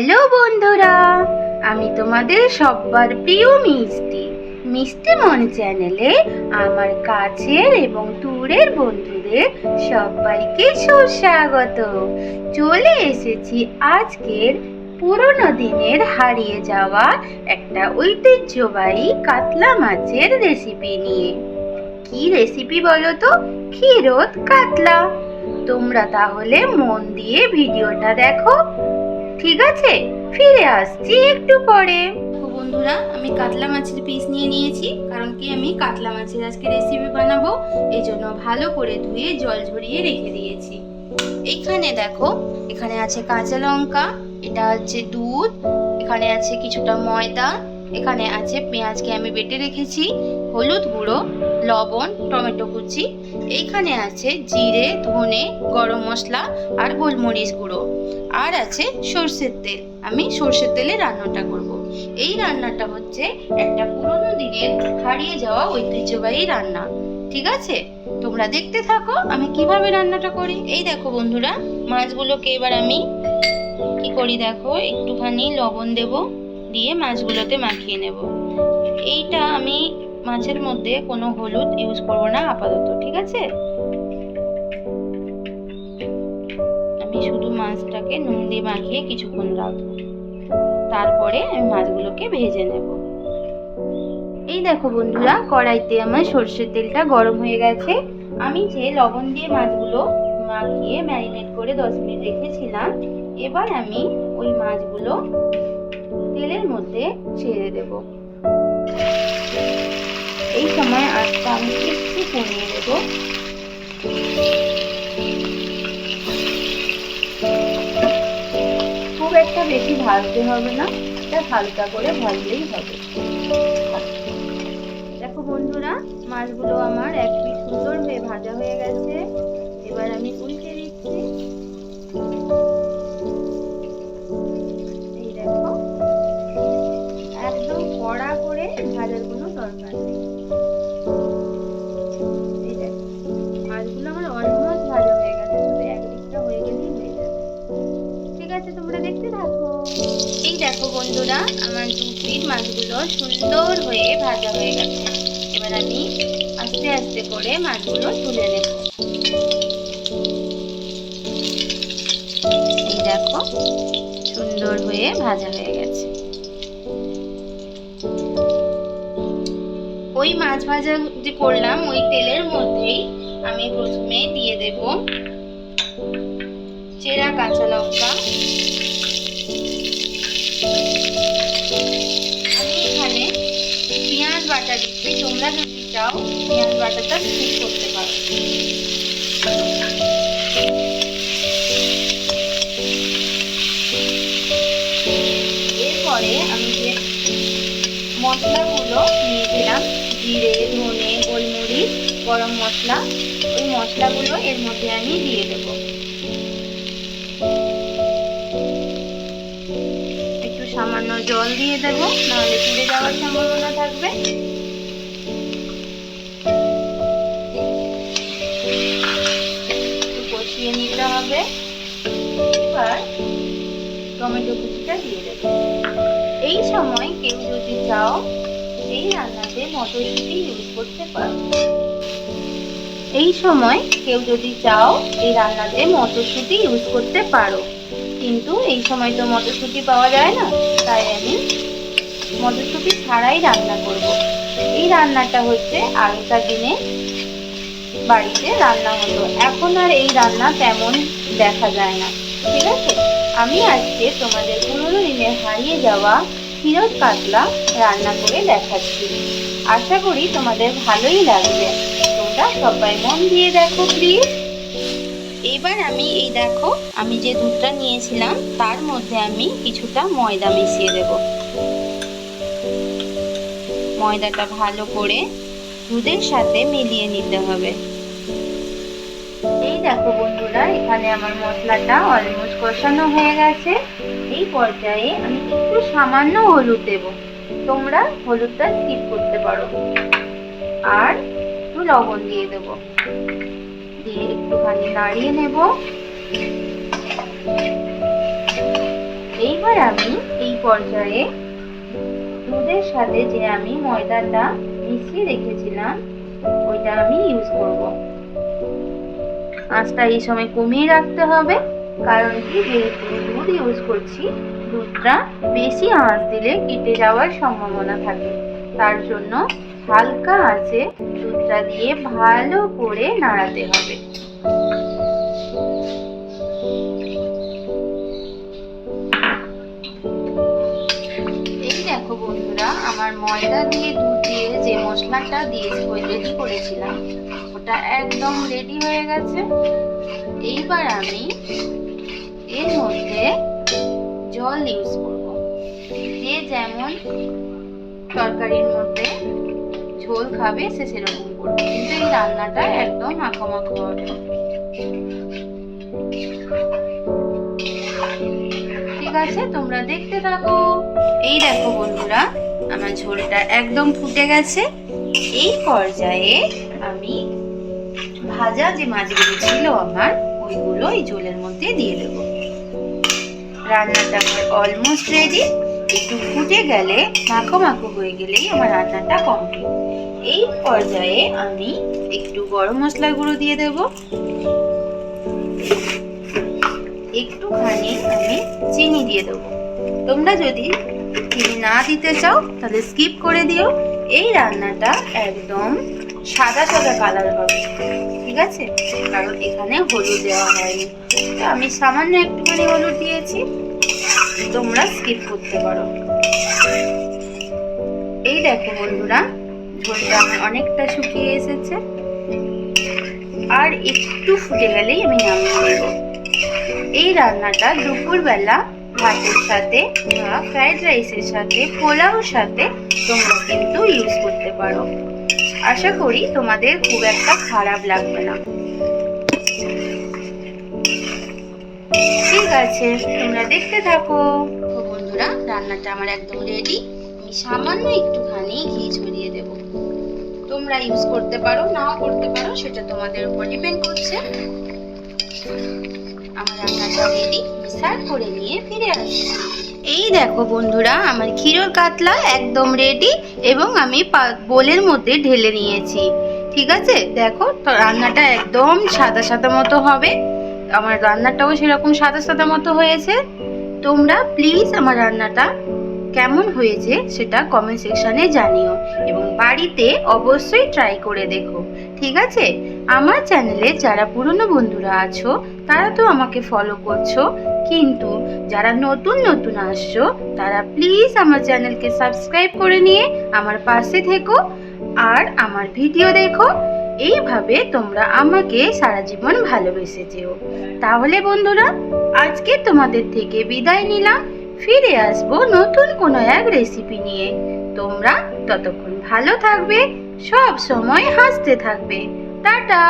Hello বন্ধুরা, আমি তোমাদের সব্বার প্রিয় মিষ্টি মিষ্টি মন চ্যানেলে আমার কাছের এবং দূরের বন্ধুদের সবাইকে সুস্বাগত। চলে এসেছি আজকের পুরনো দিনের হারিয়ে যাওয়া একটা ঐতিহ্যবাহী কাতলা মাছের রেসিপি নিয়ে। কি রেসিপি বলো তো? ক্ষীরোদ কাতলা। তোমরা তাহলে মন দিয়ে ভিডিওটা দেখো। ঠিক আছে? ফিরে আসছি একটু পরে। বন্ধুরা, আমি কাতলা মাছের পিস নিয়ে নিয়েছি, কারণ কি আমি কাতলা মাছের আজকে রেসিপি বানাবো, এই জন্য ভালো করে ধুয়ে জল ঝরিয়ে রেখে দিয়েছি। এইখানে দেখো, এখানে আছে কাঁচা লঙ্কা, এটা হচ্ছে দুধ, এখানে আছে কিছুটা ময়দা, এখানে আছে পেঁয়াজকে আমি বেটে রেখেছি, হলুদ গুঁড়ো, লবণ, টমেটো কুচি, এইখানে আছে জিরে, ধনে, গরম মশলা আর গোলমরিচ গুঁড়ো। আর আছে সর্ষের তেল। আমি সর্ষের তেলে রান্নাটা করব। এই রান্নাটা হচ্ছে একটা পুরনো দিনের হারিয়ে যাওয়া ঐতিহ্যবাহী রান্না। ঠিক আছে? তোমরা দেখতে থাকো, আমি কীভাবে রান্নাটা করি। এই দেখো বন্ধুরা, মাছগুলোকে এবার আমি কি করি দেখো? একটুখানি লবণ দেব, দিয়ে মাছগুলোতে মাখিয়ে নেব। এইটা আমি মাছের মধ্যে কোনো হলুদ ইউজ করব না, আপাতত, ঠিক আছে? শুধু মাছটাকে নুন দিয়ে মাখিয়ে কিছুক্ষণ রাখব। তারপরে আমি মাছগুলোকে ভেজে নেব। এই দেখো বন্ধুরা, কড়াইতে আমার সর্ষের তেলটা গরম হয়ে গেছে। আমি যে লবণ দিয়ে মাছগুলো মাখিয়ে ম্যারিনেট করে দশ মিনিট রেখেছিলাম, এবার আমি ওই মাছগুলো তেলের মধ্যে ছেড়ে দেব। এই সময় আজটা আমি একটু কমিয়ে দেবো খুব বেশি ভাজতে হবে না, এটা হালকা করে ভাজলেই হবে। দেখো বন্ধুরা, মাছগুলো আমার এক পিস সুন্দর হয়ে ভাজা হয়ে গেছে। এবার আমি উল্টে দিচ্ছি। দেখো বন্ধুরা, আমার দু মাছগুলো সুন্দর হয়ে ভাজা হয়ে গেছে। এবার আমি আস্তে আস্তে করে মাছগুলো তুলে নেব। এই দেখো, সুন্দর হয়ে ভাজা হয়ে গেছে। ওই মাছ ভাজা যে করলাম, ওই তেলের মধ্যেই আমি প্রথমে দিয়ে দেব চেরা কাঁচা লঙ্কা। এখানে পেঁয়াজ বাটা দিচ্ছি। তোমরা যদি চাও পেঁয়াজ বাটাটা স্কিপ করতে পারো। এরপরে আমি যে মশলাগুলো নিয়েছিলাম জিরে, ধনে, গোলমরিচ, গরম মশলা, ওই মশলাগুলো এর মধ্যে আমি দিয়ে দেব। জল দিয়ে দেব, নাহলে পুড়ে যাওয়ার সম্ভাবনা থাকবে। একটু কষিয়ে নিতে হবে। এবার টমেটো কুচিটা দিয়ে দেবো। এই সময় কেউ যদি চাও, এই রান্নাতে মটরশুঁটি ইউজ করতে পারো। এই সময় কেউ যদি চাও, এই রান্নাতে মটরশুঁটি ইউজ করতে পারো। কিন্তু এই সময় তো মটরশুঁটি পাওয়া যায় না, তাই আমি মটরশুঁটি ছাড়াই রান্না করব। এই রান্নাটা হচ্ছে আগেকার দিনে বাড়িতে রান্না হতো। এখন আর এই রান্না তেমন দেখা যায় না, ঠিক আছে? আমি আজকে তোমাদের পুরোনো দিনে হারিয়ে যাওয়া ক্ষীরদ কাতলা রান্না করে দেখাচ্ছি। আশা করি তোমাদের ভালোই লাগবে। তোমরা সবাই মন দিয়ে দেখো প্লিজ এবার আমি এই দেখো, আমি যে দুধটা নিয়েছিলাম, তার মধ্যে আমি কিছুটা ময়দা মিশিয়ে দেব। ময়দাটা ভালো করে দুধের সাথে মিলিয়ে নিতে হবে। এই দেখো বন্ধুরা, এখানে আমার মশলাটা অলমোস্ট কষানো হয়ে গেছে। এই পর্যায়ে আমি একটু সামান্য হলুদ দেব। তোমরা হলুদটা স্কিপ করতে পারো। আর একটু লবণ দিয়ে দেব। দিয়ে একটুখানি নাড়িয়ে নেব। এইবার আমি এই পর্যায়ে দুধের সাথে যে আমি ময়দাটা মিশিয়ে রেখেছিলাম, ওইটা আমি ইউজ করব। আঁচটা এই সময় কমিয়ে রাখতে হবে, কারণ কি যেহেতু দুধ ইউজ করছি, দুধটা বেশি আঁচ দিলে কেটে যাওয়ার সম্ভাবনা থাকে। তার জন্য হালকা আঁচে দুধটা দিয়ে ভালো করে নাড়াতে হবে। দেখো বন্ধুরা, আমার ময়দা দিয়ে দুধ দিয়ে যে মশলাটা দিয়ে রেডি করেছিলাম, ওটা একদম রেডি হয়ে গেছে। এইবার আমি এর মধ্যে জল ইউজ করব। যে যেমন তরকারির মধ্যে ঝোল খাবে, সে সেরকম করবে। কিন্তু এই রান্নাটা একদম মাখো মাখো হবে। ঠিক আছে, তোমরা দেখতে থাকো। এই দেখো বন্ধুরা, আমার ঝোলটা একদম ফুটে গেছে। এই পর্যায়ে আমি ভাজা যে মাছগুলো ছিল আমার, ওইগুলো এই ঝোলের মধ্যে দিয়ে দেবো। রান্নাটা আমার অলমোস্ট রেডি একটু ফুটে গেলে মাখো মাখো হয়ে গেলেই আমার রান্নাটা কমপ্লিট এই পর্যায়ে আমি একটু গরম মশলা গুঁড়ো দিয়ে দেব। একটুখানি আমি চিনি দিয়ে দেবো। তোমরা যদি চিনি না দিতে চাও, তাহলে স্কিপ করে দিও। এই রান্নাটা একদম সাদা সাদা কালার হবে, ঠিক আছে? কারণ এখানে হলুদ দেওয়া হয়নি। তো আমি সামান্য একটুখানি হলুদ দিয়েছি। তোমরা স্কিপ করতে পারো। এই দেখো বন্ধুরা, ঝোলটা অনেকটা শুকিয়ে এসেছে। আর একটু ফুটে গেলেই আমি নামিয়ে দেবো এই রান্নাটা দুপুরবেলা ভাতের সাথে বা ফ্রাইড রাইসের সাথে, পোলাওর সাথে তোমরা কিন্তু ইউজ করতে পারো। আশা করি তোমাদের খুব একটা খারাপ লাগবে না। ঠিক আছে, তোমরা দেখতে থাকো। তো বন্ধুরা, রান্নাটা আমার একদম রেডি আমি সামান্য একটুখানি ঘি ছড়িয়ে দেব। তোমরা ইউজ করতে পারো, নাও করতে পারো, সেটা তোমাদের উপর ডিপেন্ড করছে। আমার রান্নাটা রেডি সার্ভ করে নিয়ে ফিরে আসছি। এই দেখো বন্ধুরা, আমার ক্ষীরোর কাতলা একদম রেডি এবং আমি বোলের মধ্যে ঢেলে নিয়েছি। ঠিক আছে? দেখো রান্নাটা একদম সাদা সাদা মতো হবে। আমার রান্নাটাও সেরকম সাদা সাদা মতো হয়েছে। তোমরা প্লিজ আমার রান্নাটা কেমন হয়েছে সেটা কমেন্ট সেকশনে জানিও এবং বাড়িতে অবশ্যই ট্রাই করে দেখো। ঠিক আছে? আমার চ্যানেলে যারা পুরনো বন্ধুরা আছো, তারা তো আমাকে ফলো করছ, কিন্তু যারা নতুন নতুন আসছো, তারা প্লিজ আমার চ্যানেলকে সাবস্ক্রাইব করে নিয়ে আমার পাশে থেকো আর আমার ভিডিও দেখো। এইভাবে তোমরা আমাকে সারা জীবন ভালোবেসে যেও তাহলে বন্ধুরা, আজকে তোমাদের থেকে বিদায় নিলাম। ফিরে আসব নতুন কোনো এক রেসিপি নিয়ে। তোমরা ততক্ষণ ভালো থাকবে, সব সময় হাসতে থাকবে। টাটা!